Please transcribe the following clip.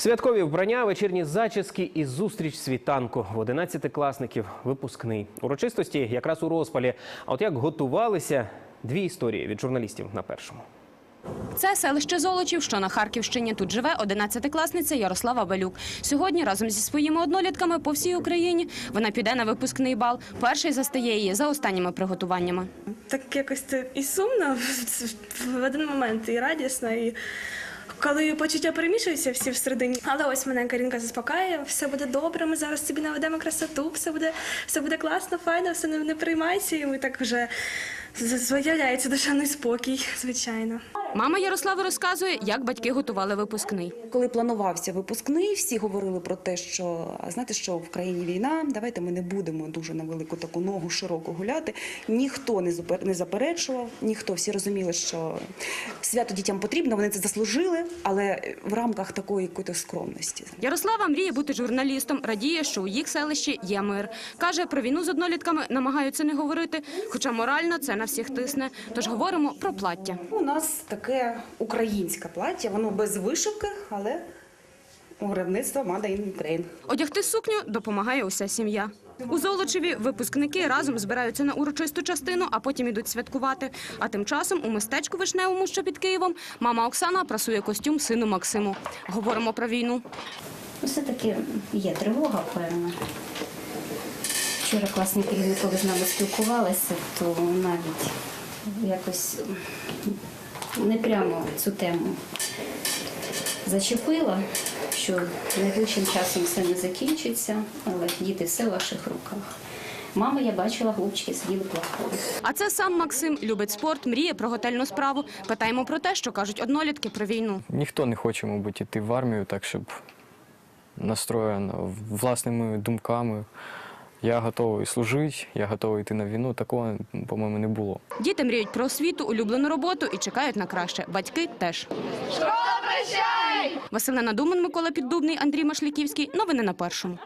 Святкові вбрання, вечірні зачіски і зустріч світанку в 11 класників. Випускний урочистості якраз у розпалі. А от як готувалися дві історії від журналістів на першому. Це селище Золочів, що на Харківщині. Тут живе 11-класниця Ярослава Балюк. Сьогодні разом зі своїми однолітками по всій Україні вона піде на випускний бал. Перший застає її за останніми приготуваннями. так якось це і сумно в один момент, і радісно, і коли почуття перемішуються всі всередині. Але ось мене Карінка заспокає, все буде добре, ми зараз собі наведемо красоту, все буде, все буде класно, файно, все не, не приймайся, і ми так вже з'являється душевний спокій, звичайно. Мама Ярослави розказує, як батьки готували випускний. Коли планувався випускний, всі говорили про те, що знаєте, що в країні війна, давайте ми не будемо дуже на велику таку ногу широко гуляти. Ніхто не зупер- не заперечував, ніхто всі розуміли, що свято дітям потрібно, вони це заслужили, але в рамках такої якоїсь скромності. Ярослава мріє бути журналістом, радіє, що у їх селищі є мир. Каже, про війну з однолітками намагаються не говорити, хоча морально це на всіх тисне. Тож говоримо про плаття. У нас таке українське плаття, воно без вишивки, але виробництво Made in Ukraine. Одягти сукню допомагає уся сім'я. У Золочеві випускники разом збираються на урочисту частину, а потім ідуть святкувати. А тим часом у містечку Вишневому, що під Києвом, мама Оксана прасує костюм сину Максиму. Говоримо про війну. Ну, Все-таки є тривога певна. Вчора класні керівники, коли з нами спілкувалися, то навіть якось не прямо цю тему зачепила, що найближчим часом все не закінчиться, але діти все в ваших руках. Мама, я бачила, хлопчики сиділи плакали. А це сам Максим любить спорт, мріє про готельну справу. Питаємо про те, що кажуть однолітки про війну. Ніхто не хоче, мабуть, іти в армію так, щоб настроєно власними думками. Я готовий служити, я готовий йти на війну. Такого, по-моєму, не було. Діти мріють про освіту, улюблену роботу і чекають на краще. Батьки теж. Василина Думан, Микола Піддубний, Андрій Машліківський. Новини на першому.